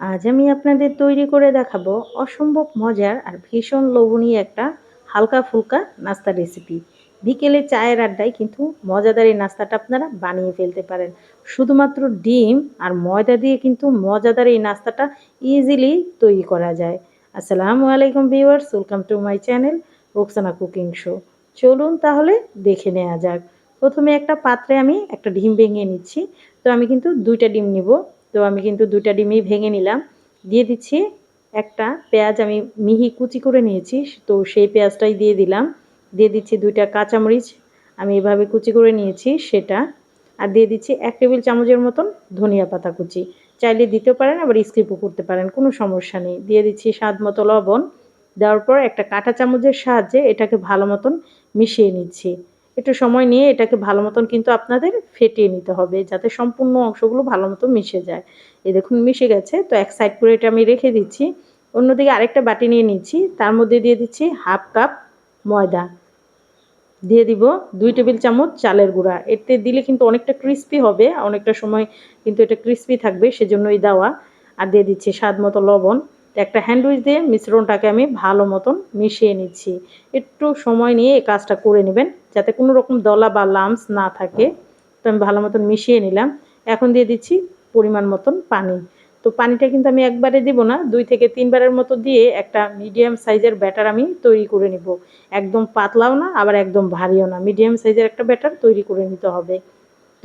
আজ আমি আপনাদের তৈরি করে দেখাবো অসম্ভব মজার আর ভীষণ লোভনীয় একটা হালকা ফুলকা নাস্তা রেসিপি বিকেলে চায়ের আড্ডায় কিন্তু মজাদার এই নাস্তাটা আপনারা বানিয়ে ফেলতে পারেন। শুধুমাত্র ডিম আর ময়দা দিয়ে কিন্তু মজাদার এই নাস্তাটা ইজিলি তৈরি করা যায়। আসসালামু আলাইকুম viewers welcome to my channel Roksana cooking show চলুন তাহলে দেখে নেওয়া যাক। প্রথমে একটা পাত্রে আমি একটা ডিম ভেঙে নিচ্ছি। তো আমি কিন্তু দুইটা ডিম নিব। তো আমি কিন্তু দুটা ডিমই ভেঙে নিলাম। দিয়ে দিচ্ছি একটা পেঁয়াজ, আমি মিহি কুচি করে নিয়েছি, তো সেই পেঁয়াজটাই দিয়ে দিলাম। দিয়ে দিচ্ছি দুইটা কাঁচামরিচ, আমি এভাবে কুচি করে নিয়েছি সেটা। আর দিয়ে দিচ্ছি এক টেবিল চামচের মতন ধনিয়া পাতা কুচি। চাইলে দিতে পারেন, আবার স্কিপও করতে পারেন, কোনো সমস্যা নেই। দিয়ে দিচ্ছি স্বাদ মতো লবণ। দেওয়ার পর একটা কাঁটা চামচের সাহায্যে এটাকে ভালো মতন মিশিয়ে নিচ্ছি। একটু সময় নিয়ে এটাকে ভালো মতন কিন্তু আপনাদের ফেটিয়ে নিতে হবে, যাতে সম্পূর্ণ অংশগুলো ভালো মতো মিশে যায়। এই দেখুন, মিশে গেছে। তো এক সাইড করে এটা আমি রেখে দিচ্ছি। অন্যদিকে আরেকটা বাটি নিয়ে নিচ্ছি। তার মধ্যে দিয়ে দিচ্ছি হাফ কাপ ময়দা। দিয়ে দিব দুই টেবিল চামচ চালের গুঁড়া। এতে দিলে কিন্তু অনেকটা ক্রিস্পি হবে। অনেকটা সময় কিন্তু এটা ক্রিস্পি থাকবে সেজন্য সেজন্যই দেওয়া। আর দিয়ে দিচ্ছি স্বাদ মতো লবণ। একটা হ্যান্ডউইচ দিয়ে মিশ্রণটাকে আমি ভালো মতন মিশিয়ে নিচ্ছি। একটু সময় নিয়ে এই কাজটা করে নেবেন। যাতে কোনো রকম দলা বা লামস না থাকে। তো আমি ভালো মতন মিশিয়ে নিলাম। এখন দিয়ে দিচ্ছি পরিমাণ মতন পানি। তো পানিটা কিন্তু আমি একবারে দিব না, দুই থেকে তিনবারের মতো দিয়ে একটা মিডিয়াম সাইজের ব্যাটার আমি তৈরি করে নিব। একদম পাতলাও না, আবার একদম ভারীও না। মিডিয়াম সাইজের একটা ব্যাটার তৈরি করে নিতে হবে।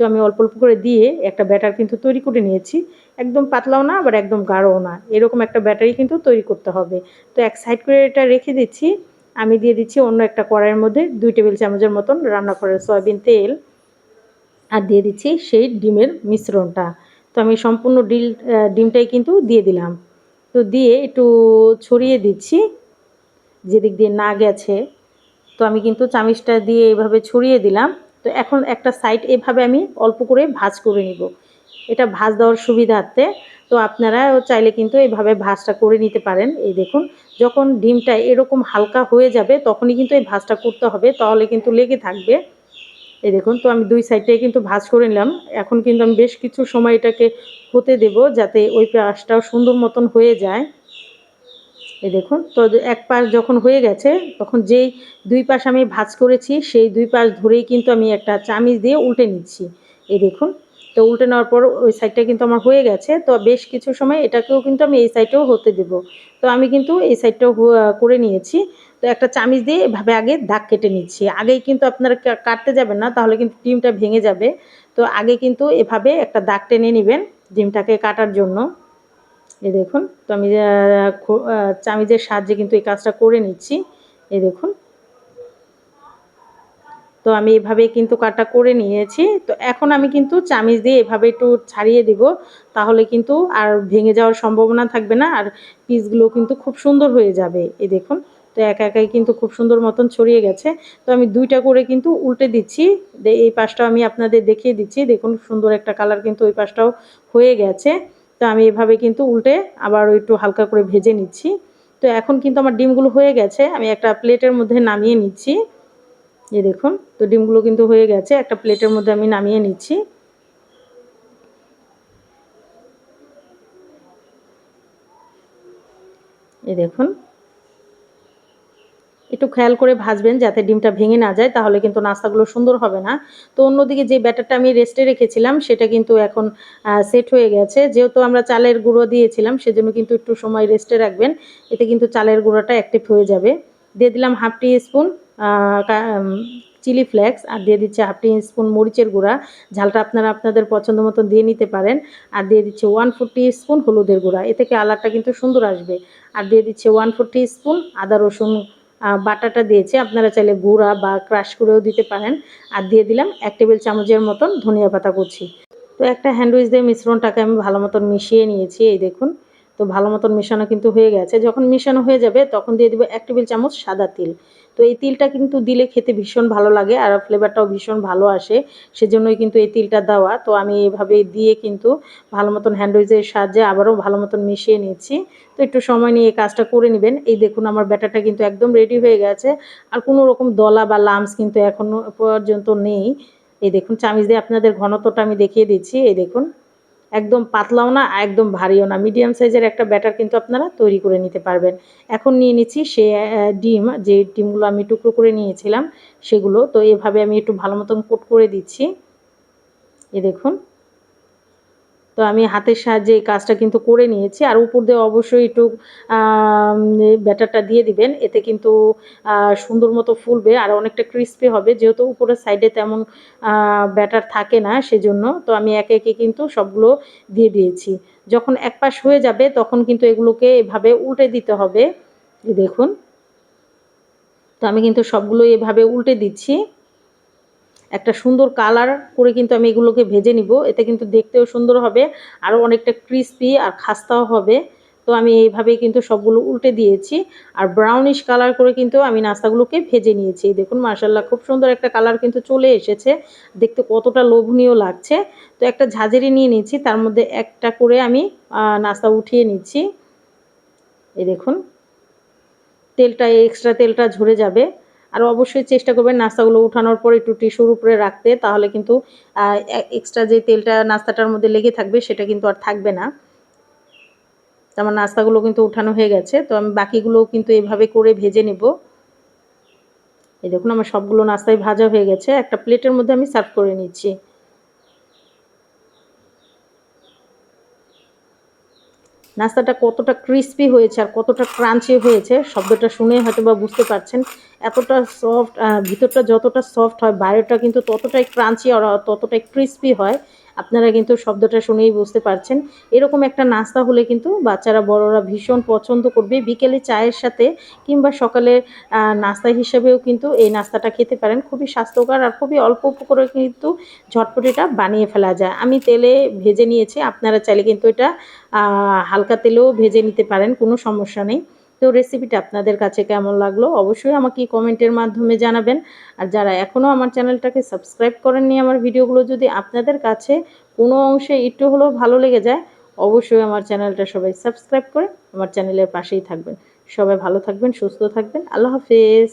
তো আমি অল্প অল্প করে দিয়ে একটা ব্যাটার কিন্তু তৈরি করে নিয়েছি। একদম পাতলাও না, আবার একদম গাঢ়ও না। এরকম একটা ব্যাটারি কিন্তু তৈরি করতে হবে। তো এক সাইড করে এটা রেখে দিচ্ছি। আমি দিয়ে দিচ্ছি অন্য একটা কড়াইয়ের মধ্যে দুই টেবিল চামচের মতন রান্না করে সয়াবিন তেল। আর দিয়ে দিচ্ছি সেই ডিমের মিশ্রণটা। তো আমি সম্পূর্ণ ডিল ডিমটাই কিন্তু দিয়ে দিলাম। তো দিয়ে একটু ছড়িয়ে দিচ্ছি, যেদিক দিয়ে না গেছে। তো আমি কিন্তু চামিচটা দিয়ে এভাবে ছড়িয়ে দিলাম। তো এখন একটা সাইড এভাবে আমি অল্প করে ভাজ করে নিব। এটা ভাজ দেওয়ার সুবিধার্থে, তো আপনারা চাইলে কিন্তু এইভাবে ভাজটা করে নিতে পারেন। এই দেখুন, যখন ডিমটা এরকম হালকা হয়ে যাবে, তখনই কিন্তু এই ভাজটা করতে হবে, তাহলে কিন্তু লেগে থাকবে। এই দেখুন, তো আমি দুই সাইডটাই কিন্তু ভাজ করে নিলাম। এখন কিন্তু আমি বেশ কিছু সময় এটাকে হতে দেব, যাতে ওই পাশটাও সুন্দর মতন হয়ে যায়। এই দেখুন, তো এক পাশ যখন হয়ে গেছে, তখন যেই দুই পাশ আমি ভাজ করেছি, সেই দুই পাশ ধরেই কিন্তু আমি একটা চামিচ দিয়ে উল্টে নিচ্ছি। এই দেখুন তো উল্টে নেওয়ার পর ওই সাইডটা কিন্তু আমার হয়ে গেছে। তো বেশ কিছু সময় এটাকেও কিন্তু আমি এই সাইডটাও হতে দেব। তো আমি কিন্তু এই সাইডটাও করে নিয়েছি। তো একটা চামিচ দিয়ে এভাবে আগে দাগ কেটে নিচ্ছি। আগেই কিন্তু আপনারা কাটতে যাবেন না, তাহলে কিন্তু ডিমটা ভেঙে যাবে। তো আগে কিন্তু এভাবে একটা দাগ টেনে নেবেন ডিমটাকে কাটার জন্য। এ দেখুন, তো আমি চামিজের সাহায্যে কিন্তু এই কাজটা করে নিচ্ছি। এ দেখুন তো আমি এভাবে কিন্তু কাটা করে নিয়েছি। তো এখন আমি কিন্তু চামিচ দিয়ে এভাবে একটু ছাড়িয়ে দিব, তাহলে কিন্তু আর ভেঙে যাওয়ার সম্ভাবনা থাকবে না। আর পিসগুলো কিন্তু খুব সুন্দর হয়ে যাবে, এই দেখুন। তো একা একাই কিন্তু খুব সুন্দর মতন ছড়িয়ে গেছে। তো আমি দুইটা করে কিন্তু উল্টে দিচ্ছি। এই পাশটাও আমি আপনাদের দেখিয়ে দিচ্ছি। দেখুন, সুন্দর একটা কালার কিন্তু ওই পাশটাও হয়ে গেছে। তো আমি এভাবে কিন্তু উল্টে আবার একটু হালকা করে ভেজে নিচ্ছি। তো এখন কিন্তু আমার ডিমগুলো হয়ে গেছে। আমি একটা প্লেটের মধ্যে নামিয়ে নিচ্ছি। এই দেখুন, তো ডিমগুলো কিন্তু হয়ে গেছে। একটা প্লেটের মধ্যে আমি নামিয়ে নিচ্ছি। এই দেখুন। একটু খেয়াল করে ভাজবেন যাতে ডিমটা ভেঙে না যায়, তাহলে কিন্তু নাস্তাগুলো সুন্দর হবে না। তো অন্যদিকে যে ব্যাটারটা আমি রেস্টে রেখেছিলাম, সেটা কিন্তু এখন সেট হয়ে গেছে। যেহেতু আমরা চালের গুঁড়ো দিয়েছিলাম, সেজন্য কিন্তু একটু সময় রেস্টে রাখবেন। এতে কিন্তু চালের গুঁড়োটা অ্যাক্টিভ হয়ে যাবে। দিয়ে দিলাম half teaspoon chilli flakes আর দিয়ে দিচ্ছে হাফ টি স্পুন মরিচের গুঁড়া। ঝালটা আপনারা আপনাদের পছন্দ মতন দিয়ে নিতে পারেন। আর দিয়ে দিচ্ছে ওয়ান ফোর স্পুন হলুদের গুঁড়া। এ থেকে কালারটা কিন্তু সুন্দর আসবে। আর দিয়ে দিচ্ছে ওয়ান ফোর স্পুন আদা, রসুন বাটাটা দিয়েছে। আপনারা চাইলে গুঁড়া বা ক্রাশ করেও দিতে পারেন। আর দিয়ে দিলাম এক টেবিল চামচের মতন ধনিয়া পাতা কুচি। তো একটা হ্যান্ডউইচ দিয়ে মিশ্রণটাকে আমি ভালো মতন মিশিয়ে নিয়েছি। এই দেখুন। তো ভালো মতন মেশানো কিন্তু হয়ে গেছে। যখন মেশানো হয়ে যাবে, তখন দিয়ে দেবো এক টেবিল চামচ সাদা তিল। তো এই তিলটা কিন্তু দিলে খেতে ভীষণ ভালো লাগে আর ফ্লেভারটাও ভীষণ ভালো আসে, সেজন্যই কিন্তু এই তিলটা দেওয়া। তো আমি এভাবে দিয়ে কিন্তু ভালো মতন হ্যান্ডউইচের সাহায্যে আবারও ভালো মতন মিশিয়ে নিচ্ছি। তো একটু সময় নিয়ে কাজটা করে নেবেন। এই দেখুন আমার ব্যাটারটা কিন্তু একদম রেডি হয়ে গেছে। আর কোনো রকম দলা বা লামস কিন্তু এখনও পর্যন্ত নেই। এই দেখুন, চামিচ দিয়ে আপনাদের ঘনত্বটা আমি দেখিয়ে দিচ্ছি। এই দেখুন। একদম পাতলাও না, একদম ভারীও না। মিডিয়াম সাইজের একটা ব্যাটার কিন্তু আপনারা তৈরি করে নিতে পারবেন। এখন নিয়ে নিচ্ছি সে ডিম, যে ডিমগুলো আমি টুকরো করে নিয়েছিলাম সেগুলো। তো এভাবে আমি একটু ভালো মতন কোট করে দিচ্ছি। এ দেখুন। তো আমি হাতের সাহায্যে এই কাজটা কিন্তু করে নিয়েছি। আর উপর দিয়ে অবশ্যই একটু ব্যাটারটা দিয়ে দিবেন। এতে কিন্তু সুন্দর মতো ফুলবে আর অনেকটা ক্রিস্পি হবে। যেহেতু উপরের সাইডে তেমন ব্যাটার থাকে না সেজন্য। তো আমি একে একে কিন্তু সবগুলো দিয়ে দিয়েছি। যখন এক পাশ হয়ে যাবে তখন কিন্তু এগুলোকে এভাবে উল্টে দিতে হবে। দেখুন। তো আমি কিন্তু সবগুলো এভাবে উল্টে দিচ্ছি। একটা সুন্দর কালার করে কিন্তু আমি এগুলোকে ভেজে নিব। এতে কিন্তু দেখতেও সুন্দর হবে আরও অনেকটা ক্রিস্পি আর খাস্তাও হবে। তো আমি এইভাবেই কিন্তু সবগুলো উল্টে দিয়েছি। আর ব্রাউনিশ কালার করে কিন্তু আমি নাস্তাগুলোকে ভেজে নিয়েছি। দেখুন মার্শাল্লাহ খুব সুন্দর একটা কালার কিন্তু চলে এসেছে। দেখতে কতটা লোভনীয় লাগছে। তো একটা ঝাঁঝেরি নিয়ে নিয়েছি, তার মধ্যে একটা করে আমি নাস্তা উঠিয়ে নিচ্ছি। এই দেখুন, তেলটা এক্সট্রা তেলটা ঝরে যাবে। আর অবশ্যই চেষ্টা করবেন নাস্তাগুলো উঠানোর পর একটু টিস্যুর উপরে রাখতে, তাহলে কিন্তু এক্সট্রা যে তেলটা নাস্তাটার মধ্যে লেগে থাকবে সেটা কিন্তু আর থাকবে না। আমার নাস্তাগুলো কিন্তু উঠানো হয়ে গেছে, তো আমি বাকিগুলোও কিন্তু এভাবে করে ভেজে নেব। এই দেখুন, আমার সবগুলো নাস্তায় ভাজা হয়ে গেছে, একটা প্লেটের মধ্যে আমি সার্ভ করে নিচ্ছি। নাস্তাটা কতটা ক্রিস্পি হয়েছে আর কতটা ক্রাঞ্চি হয়েছে, শব্দটা শুনে হয়তো বা বুঝতে পারছেন। এতটা সফট ভিতরটা যতটা সফট হয়, বাইরেটা কিন্তু ততটাই ক্রাঞ্চি আর ততটাই ক্রিস্পি হয়। আপনারা কিন্তু শব্দটা শুনেই বুঝতে পারছেন। এরকম একটা নাস্তা হলে কিন্তু বাচ্চারা, বড়রা ভীষণ পছন্দ করবে। বিকেলে চায়ের সাথে কিংবা সকালে নাস্তা হিসেবেও কিন্তু এই নাস্তাটা খেতে পারেন। খুবই স্বাস্থ্যকর আর খুবই অল্প করে কিন্তু ঝটপটিটা বানিয়ে ফেলা যায়। আমি তেলে ভেজে নিয়েছি, আপনারা চাইলে কিন্তু এটা হালকা তেলেও ভেজে নিতে পারেন, কোনো সমস্যা নেই। তো রেসিপিটা আপনাদের কাছে কেমন লাগল অবশ্যই আমাকে কমেন্টের মাধ্যমে জানাবেন। আর যারা এখনও আমার চ্যানেলটাকে সাবস্ক্রাইব করেননি আমার ভিডিওগুলো যদি আপনাদের কাছে কোনো অংশে একটু হলেও ভালো লেগে যায়, অবশ্যই আমার চ্যানেলটা সবাই সাবস্ক্রাইব করে আমার চ্যানেলের পাশেই থাকবেন। সবাই ভালো থাকবেন, সুস্থ থাকবেন। আল্লাহ হাফেজ।